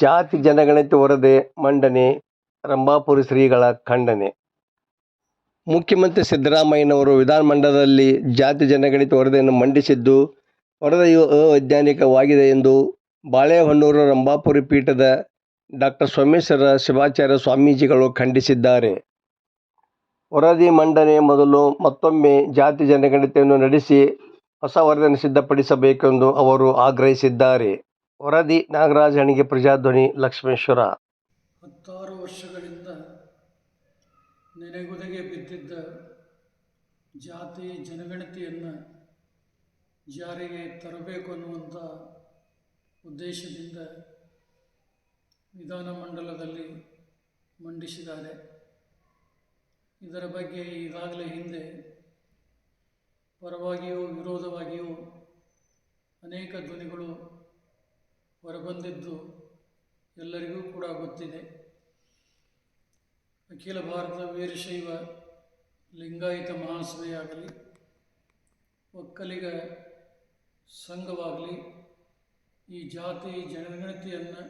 ಜಾತಿ ಜನಗಣತಿ ವರದಿ ಮಂಡನೆ, ರಂಭಾಪುರಿ ಶ್ರೀಗಳ ಖಂಡನೆ. ಮುಖ್ಯಮಂತ್ರಿ ಸಿದ್ದರಾಮಯ್ಯನವರು ವಿಧಾನಮಂಡಲದಲ್ಲಿ ಜಾತಿ ಜನಗಣತಿ ವರದಿಯನ್ನು ಮಂಡಿಸಿದ್ದು, ವರದಿಯು ಅವೈಜ್ಞಾನಿಕವಾಗಿದೆ ಎಂದು ಬಾಳೆಹೊನ್ನೂರು ರಂಭಾಪುರಿ ಪೀಠದ ಡಾಕ್ಟರ್ ಸೋಮೇಶ್ವರ ಶಿವಾಚಾರ್ಯ ಸ್ವಾಮೀಜಿಗಳು ಖಂಡಿಸಿದ್ದಾರೆ. ವರದಿ, ಮಂಡನೆ ಮೊದಲು ಮತ್ತೊಮ್ಮೆ ಜಾತಿ ಜನಗಣತಿಯನ್ನು ನಡೆಸಿ ಹೊಸ ವರದಿಯನ್ನು ಸಿದ್ಧಪಡಿಸಬೇಕೆಂದು ಅವರು ಆಗ್ರಹಿಸಿದ್ದಾರೆ. ವರದಿ, ನಾಗರಾಜ ಹಣಿಗೆ ಪ್ರಜಾಧ್ವನಿ ಲಕ್ಷ್ಮೇಶ್ವರ. ಹತ್ತಾರು ವರ್ಷಗಳಿಂದ ನೆನೆಗುದಿಗೆ ಬಿದ್ದಿದ್ದ ಜಾತಿ ಜನಗಣತಿಯನ್ನು ಜಾರಿಗೆ ತರಬೇಕು ಅನ್ನುವಂಥ ಉದ್ದೇಶದಿಂದ ವಿಧಾನಮಂಡಲದಲ್ಲಿ ಮಂಡಿಸಿದ್ದಾರೆ. ಇದರ ಬಗ್ಗೆ ಈಗಾಗಲೇ ಹಿಂದೆ ಪರವಾಗಿಯೂ ವಿರೋಧವಾಗಿಯೂ ಅನೇಕ ಧ್ವನಿಗಳು ಹೊರಬಂದಿದ್ದು ಎಲ್ಲರಿಗೂ ಕೂಡ ಗೊತ್ತಿದೆ. ಅಖಿಲ ಭಾರತ ವೀರಶೈವ ಲಿಂಗಾಯತ ಮಹಾಸಭೆಯಾಗಲಿ, ಒಕ್ಕಲಿಗ ಸಂಘವಾಗಲಿ, ಈ ಜಾತಿ ಜನಗಣತಿಯನ್ನು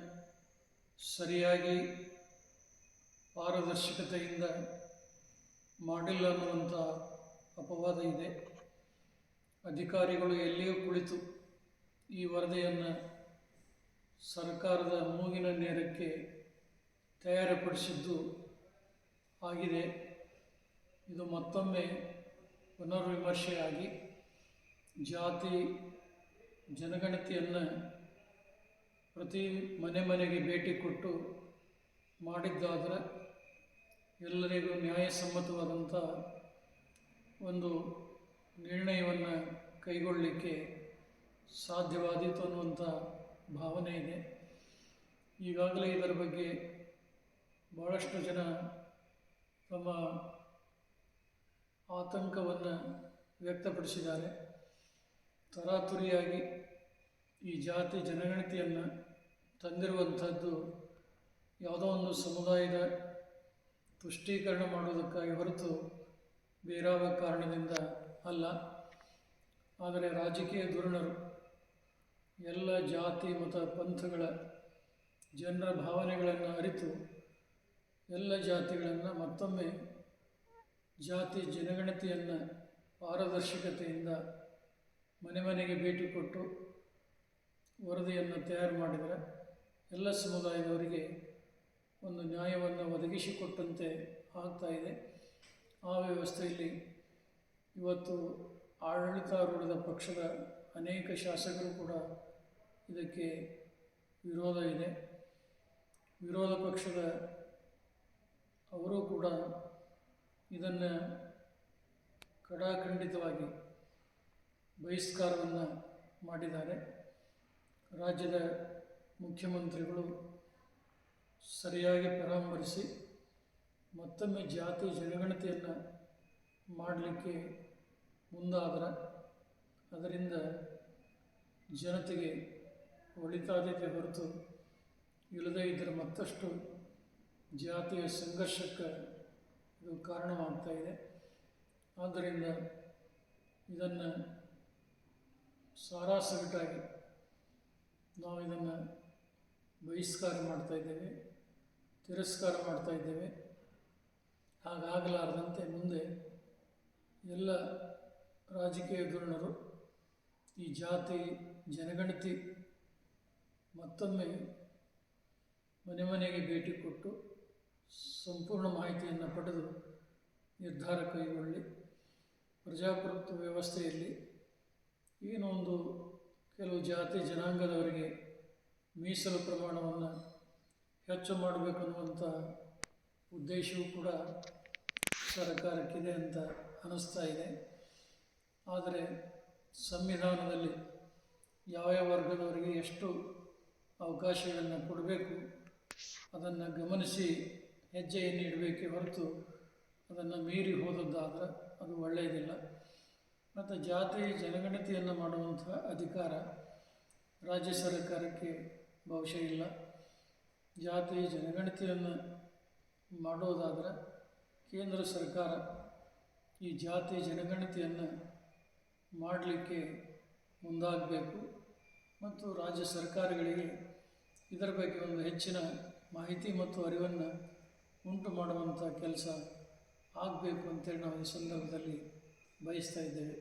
ಸರಿಯಾಗಿ ಪಾರದರ್ಶಕತೆಯಿಂದ ಮಾಡಿಲ್ಲ ಅನ್ನುವಂಥ ಅಪವಾದ ಇದೆ. ಅಧಿಕಾರಿಗಳು ಎಲ್ಲಿಯೂ ಕುಳಿತು ಈ ವರದಿಯನ್ನು ಸರ್ಕಾರದ ಮೂಗಿನ ನೇರಕ್ಕೆ ತಯಾರುಪಡಿಸಿದ್ದು ಆಗಿದೆ. ಇದು ಮತ್ತೊಮ್ಮೆ ಪುನರ್ವಿಮರ್ಶೆಯಾಗಿ ಜಾತಿ ಜನಗಣತಿಯನ್ನು ಪ್ರತಿ ಮನೆ ಮನೆಗೆ ಭೇಟಿ ಕೊಟ್ಟು ಮಾಡಿದ್ದಾದರೆ ಎಲ್ಲರಿಗೂ ನ್ಯಾಯಸಮ್ಮತವಾದಂಥ ಒಂದು ನಿರ್ಣಯವನ್ನು ಕೈಗೊಳ್ಳಲಿಕ್ಕೆ ಸಾಧ್ಯವಾದೀತು ಅನ್ನುವಂಥ ಭಾವನೆ ಇದೆ. ಈಗಾಗಲೇ ಇದರ ಬಗ್ಗೆ ಭಾಳಷ್ಟು ಜನ ತಮ್ಮ ಆತಂಕವನ್ನು ವ್ಯಕ್ತಪಡಿಸಿದ್ದಾರೆ. ತರಾತುರಿಯಾಗಿ ಈ ಜಾತಿ ಜನಗಣತಿಯನ್ನು ತಂದಿರುವಂಥದ್ದು ಯಾವುದೋ ಒಂದು ಸಮುದಾಯದ ತುಷ್ಟೀಕರಣ ಮಾಡುವುದಕ್ಕಾಗಿ ಹೊರತು ಬೇರಾವ ಕಾರಣದಿಂದ ಅಲ್ಲ. ಆದರೆ ರಾಜಕೀಯ ಧುರೀಣರು ಎಲ್ಲ ಜಾತಿ, ಮತ, ಪಂಥಗಳ ಜನರ ಭಾವನೆಗಳನ್ನು ಅರಿತು ಎಲ್ಲ ಜಾತಿಗಳನ್ನು ಮತ್ತೊಮ್ಮೆ ಜಾತಿ ಜನಗಣತಿಯನ್ನು ಪಾರದರ್ಶಕತೆಯಿಂದ ಮನೆ ಮನೆಗೆ ಭೇಟಿ ಕೊಟ್ಟು ವರದಿಯನ್ನು ತಯಾರು ಮಾಡಿದರೆ ಎಲ್ಲ ಸಮುದಾಯದವರಿಗೆ ಒಂದು ನ್ಯಾಯವನ್ನು ಒದಗಿಸಿಕೊಟ್ಟಂತೆ ಆಗ್ತಾ ಇದೆ. ಆ ವ್ಯವಸ್ಥೆಯಲ್ಲಿ ಇವತ್ತು ಆಡಳಿತಾರೂಢದ ಪಕ್ಷದ ಅನೇಕ ಶಾಸಕರು ಕೂಡ ಇದಕ್ಕೆ ವಿರೋಧ ಇದೆ ವಿರೋಧ ಪಕ್ಷದ ಅವರು ಕೂಡ ಇದನ್ನು ಕಡಾಖಂಡಿತವಾಗಿ ಬಹಿಷ್ಕಾರವನ್ನು ಮಾಡಿದ್ದಾರೆ. ರಾಜ್ಯದ ಮುಖ್ಯಮಂತ್ರಿಗಳು ಸರಿಯಾಗಿ ಪರಾಮರಿಸಿ ಮತ್ತೊಮ್ಮೆ ಜಾತಿ ಜನಗಣತಿಯನ್ನು ಮಾಡಲಿಕ್ಕೆ ಮುಂದಾದರೆ ಅದರಿಂದ ಜನತೆಗೆ ಒಳಿತಾದೀತೆ ಹೊರತು ಇಲ್ಲದೇ ಇದ್ದರೆ ಮತ್ತಷ್ಟು ಜಾತಿಯ ಸಂಘರ್ಷಕ್ಕೆ ಇದು ಕಾರಣವಾಗ್ತಾ ಇದೆ. ಆದ್ದರಿಂದ ಇದನ್ನು ಸಾರಾಸಗಟಾಗಿ ನಾವು ಇದನ್ನು ಬಹಿಷ್ಕಾರ ಮಾಡ್ತಾ ಇದ್ದೇವೆ, ತಿರಸ್ಕಾರ ಮಾಡ್ತಾ ಇದ್ದೇವೆ. ಹಾಗಾಗಲಾರದಂತೆ ಮುಂದೆ ಎಲ್ಲ ರಾಜಕೀಯ ಧೋರಣರು ಈ ಜಾತಿ, ಜನಗಣತಿ ಮತ್ತೊಮ್ಮೆ ಮನೆ ಮನೆಗೆ ಭೇಟಿ ಕೊಟ್ಟು ಸಂಪೂರ್ಣ ಮಾಹಿತಿಯನ್ನು ಪಡೆದು ನಿರ್ಧಾರ ಕೈಗೊಳ್ಳಿ. ಪ್ರಜಾಪ್ರಭುತ್ವ ವ್ಯವಸ್ಥೆಯಲ್ಲಿ ಏನೊಂದು ಕೆಲವು ಜಾತಿ ಜನಾಂಗದವರಿಗೆ ಮೀಸಲು ಪ್ರಮಾಣವನ್ನು ಹೆಚ್ಚು ಮಾಡಬೇಕು ಅನ್ನುವಂಥ ಉದ್ದೇಶವೂ ಕೂಡ ಸರ್ಕಾರಕ್ಕಿದೆ ಅಂತ ಅನ್ನಿಸ್ತಾ ಇದೆ. ಆದರೆ ಸಂವಿಧಾನದಲ್ಲಿ ಯಾವ ಯಾವ ವರ್ಗದವರಿಗೆ ಎಷ್ಟು ಅವಕಾಶಗಳನ್ನು ಕೊಡಬೇಕು. ಅದನ್ನು ಗಮನಿಸಿ ಹೆಜ್ಜೆಯನ್ನು ಇಡಬೇಕೆ ಹೊರತು ಅದನ್ನು ಮೀರಿ ಹೋದದ್ದಾದರೆ ಅದು ಒಳ್ಳೆಯದಿಲ್ಲ. ಮತ್ತು ಜಾತಿ ಜನಗಣತಿಯನ್ನು ಮಾಡುವಂಥ ಅಧಿಕಾರ ರಾಜ್ಯ ಸರ್ಕಾರಕ್ಕೆ ಬಹುಶಃ ಇಲ್ಲ. ಜಾತಿ ಜನಗಣತಿಯನ್ನು ಮಾಡೋದಾದರೆ ಕೇಂದ್ರ ಸರ್ಕಾರ ಈ ಜಾತಿ ಜನಗಣತಿಯನ್ನು ಮಾಡಲಿಕ್ಕೆ ಮುಂದಾಗಬೇಕು. ಮತ್ತು ರಾಜ್ಯ ಸರ್ಕಾರಗಳಿಗೆ ಇದರ ಬಗ್ಗೆ ಒಂದು ಹೆಚ್ಚಿನ ಮಾಹಿತಿ ಮತ್ತು ಅರಿವನ್ನು ಉಂಟು ಮಾಡುವಂಥ ಕೆಲಸ ಆಗಬೇಕು ಅಂತೇಳಿ ನಾವು ಈ ಸಂದರ್ಭದಲ್ಲಿ ಬಯಸ್ತಾ ಇದ್ದೇವೆ.